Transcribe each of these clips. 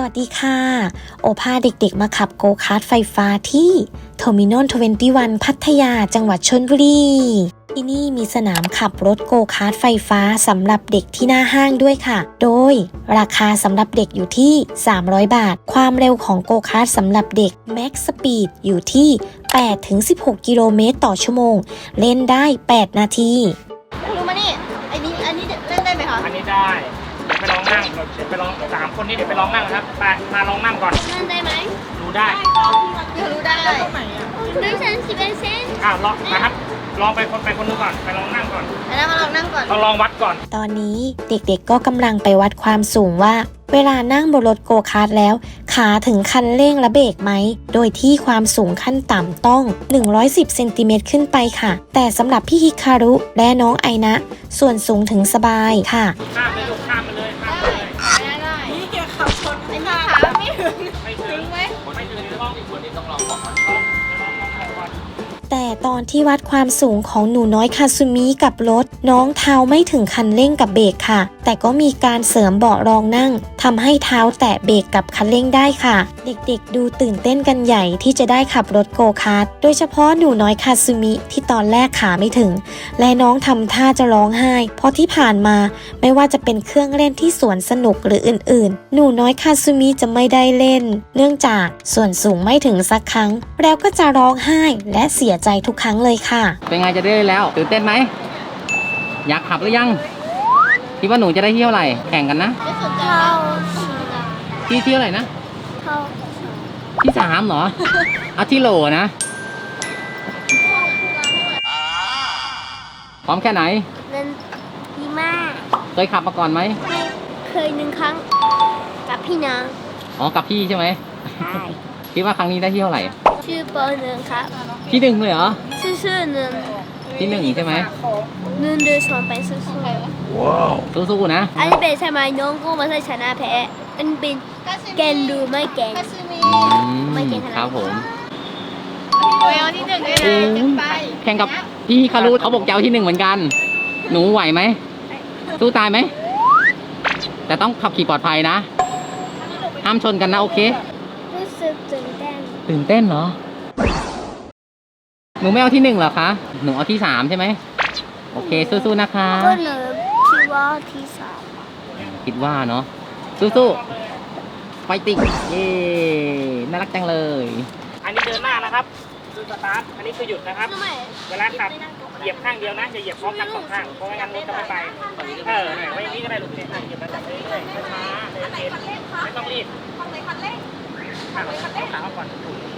สวัสดีค่ะ โอพาเด็กๆ มาขับโกคาร์ทไฟฟ้าที่โทมินอล21 พัทยาจังหวัดชนบุรี ที่นี่มีสนามขับรถโกคาร์ทไฟฟ้าสำหรับเด็กที่หน้าห้างด้วยค่ะ โดยราคาสำหรับเด็กอยู่ที่ 300 บาท ความเร็วของโกคาร์ทสำหรับเด็ก Max Speed อยู่ที่ 8-16 กิโลเมตรต่อชั่วโมง เล่นได้ 8 นาทีรู้มานี่ไอ้นี้อันนี้เล่นได้ไหมคะ อันนี้ได้ คนนี้เดี๋ยวไปลองนั่งนะครับ ไป มาลองนั่งก่อนเล่นได้ไหมดูได้ เดี๋ยวรู้ได้ด้วยฉันสิเป็นเส้นอะลองนะครับ ลองไปคนไปคนนึงก่อน ไปลองนั่งก่อนอันนั้นมาลองนั่งก่อนลองลองวัดก่อน ตอนนี้เด็กๆก็กำลังไปวัดความสูงว่า เวลานั่งบนรถโกคาร์ทแล้ว ขาถึงคันเร่งและเบรกไหม โดยที่ความสูงขั้นต่ำต้อง 110เซนติเมตรขึ้นไปค่ะ แต่สำหรับพี่ฮิคารุและน้องไอนะ ส่วนสูงถึงสบายค่ะ ข้ามไปลูกข้าม ถึงไม่ถึงไหมไม่ถึงลองอีกคนนี้ ตอนที่วัดความสูงของหนูน้อยคาซุมิกับรถ น้องเท้าไม่ถึงคันเร่งกับเบรกค่ะ แต่ก็มีการเสริมเบาะรองนั่งทำให้เท้าแตะเบรกกับคันเร่งได้ค่ะ เด็กๆ ดูตื่นเต้นกันใหญ่ที่จะได้ขับรถโกคาร์ทโดยเฉพาะหนูน้อยคาซุมิที่ตอนแรกขาไม่ถึง และน้องทำท่าจะร้องไห้ เพราะที่ผ่านมาไม่ว่าจะเป็นเครื่องเล่นที่สวนสนุกหรืออื่นๆ หนูน้อยคาซุมิจะไม่ได้เล่น เนื่องจากส่วนสูงไม่ถึงสักครั้ง แล้วก็จะร้องไห้และเสียใจทุกครั้งเลยค่ะ เป็นไงจะได้แล้วตื่นเต้นไหม อยากขับหรือยัง คิดว่าหนูจะได้เที่ยวอะไรแข่งกันนะไม่สนใจเข้าที่เที่ยวอะไรนะเข้าที่สามเหรอเอาที่โหลนะ พร้อมแค่ไหนเล่นดีมาก เคยขับมาก่อนไหมไม่เคยหนึ่งครั้ง กับพี่นางอ๋อ กับพี่ใช่ไหมใช่คิดว่าครั้งนี้ได้เที่ยวอะไรชื่อเบอร์หนึ่งครับ ที่หนึ่งเลยเหรอ ชื่อชื่อหนึ่งที่หนึ่งใช่ไหมหนึ่งเดือนสองไปสู้สู้ๆนะ ๆอันนี้เป็นสมัยน้องก็ไม่ใช่ชนะแพ้อันเป็นแกนดูไม่แกนคาซึมิอืมไม่เก่งขนาดนั้น ครับผมโอ้ยเอาที่หนึ่งด้วยนะจังไปแข่งกับพี่คารุเขาบอกจะเอาที่หนึ่งเหมือนกัน หนูไหวไหมสู้ตายไหม แต่ต้องขับขี่ปลอดภัยนะ ห้ามชนกันนะโอเค รู้สึกตื่นเต้นตื่นเต้นเหรอ หนูไม่เอาที่หนึ่งเหรอคะ หนูเอาที่สามใช่ไหม โอเคสู้ๆนะคะ ก็เลยคิดว่าที่สามคิดว่าเนาะ สู้ๆไฟติงเย้น่ารักจังเลย อันนี้เดินหน้านะครับคือสตาร์ท อันนี้คือหยุดนะครับทำไมเวลาขับเหยียบข้างเดียวนะจะเหยียบพร้อมกันสองข้าง เพราะไม่งั้นรถจะไม่ไป เออเนี่ยไว้อย่างนี้ก็ได้ลูกเนี่ยเหยียบไปแบบนี้เลยช้าๆเย็นๆไม่ต้องรีบทำไหนคันเร่งขาขาก่อนเบาๆน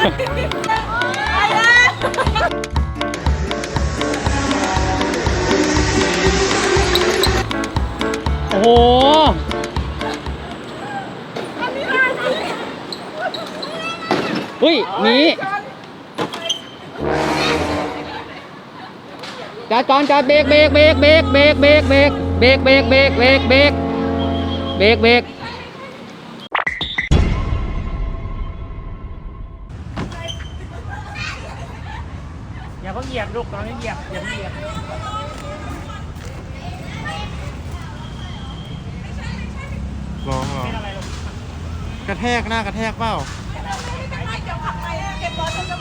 โอ้โหอุ้ยหมีจอดก่อนจอดเบเบรกเบรกเบรกเบรกเบรกเบรกเบรกเบรกเบรกเบรกเบรกเบรก อย่าเพิ่งเหยียบลูกตอนนี้เหยียบอย่าเพิ่งเหยียบร้องเหรอเป็นอะไรลูกกระแทกหน้ากระแทกเปล่า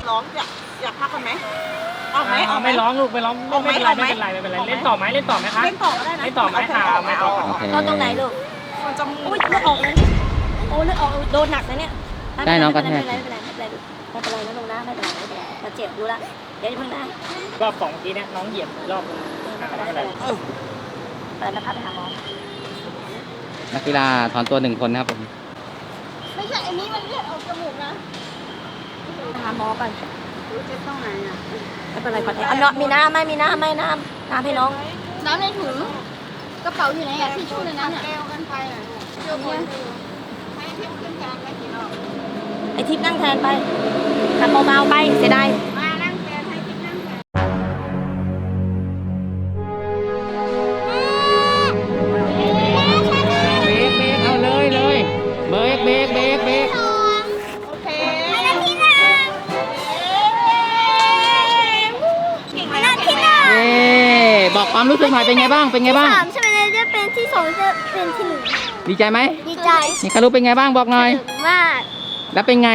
ร้องอยากอยากพักกันไหมเอาไหมเอาไหม ไม่ร้องลูกไม่ร้องเอาไหมไม่เป็นไรเอาไหมไม่เป็นไรไม่เป็นไรเอาไหมเล่นต่อไหมเล่นต่อไหมคะเล่นต่อก็ได้นะเล่นต่อไหมอ่าไม่เอาโอเคเราตรงไหนลูกมันจะอุ้ยเลือดออกเลยโอ้เลือดออกโดนหนักนะเนี่ยได้น้องกระแทก ไม่เป็นไรไม่เป็นไรไม่เป็นไรไม่เป็นไรนะลูกนะไม่เป็นไรไม่เป็นไรเราเจ็บรู้ละ เดี๋ยวเพิ่งนะรอบสองเมื่อกี้เนี่ยน้องเหยียบรอบนึงอ่าไม่เป็นไรเปิดนะครับไปหาหมอนักกีฬาถอนตัวหนึ่งคนนะครับผมไม่ใช่อันนี้มันเลือดออกจมูกนะหาหมอก่อนเจ็บตรงไหนอะไม่เป็นไรก่อนเอาเนาะมีน้ำไหมมีน้ำไหมน้ำน้ำให้น้อง น้ำในถุงกระเป๋าอยู่ไหนอะที่ชู่ในนั้นอะแก้วกันไปอะเจอคนให้ทิพย์ขึ้นแทนไปกี่รอบไอทิพย์นั่งแทนไปทำเบาๆไปเสียดาย รู้สึกหน่อยเป็นไงบ้าง เป็นไงบ้างสามใช่ไหมจะเป็นที่สองจะเป็นที่หนึ่งดีใจไหมดีใจนี่คารุเป็นไงบ้างบอกหน่อยมากแล้วเป็นไง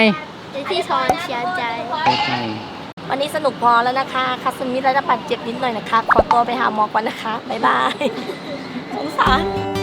เป็นที่สองเสียใจ โอเควันนี้สนุกพอแล้วนะคะคาสมิได้รับบาดเจ็บนิดหน่อยนะคะ ขอตัวไปหาหมอก่อนนะคะ บ๊ายบาย สงสาร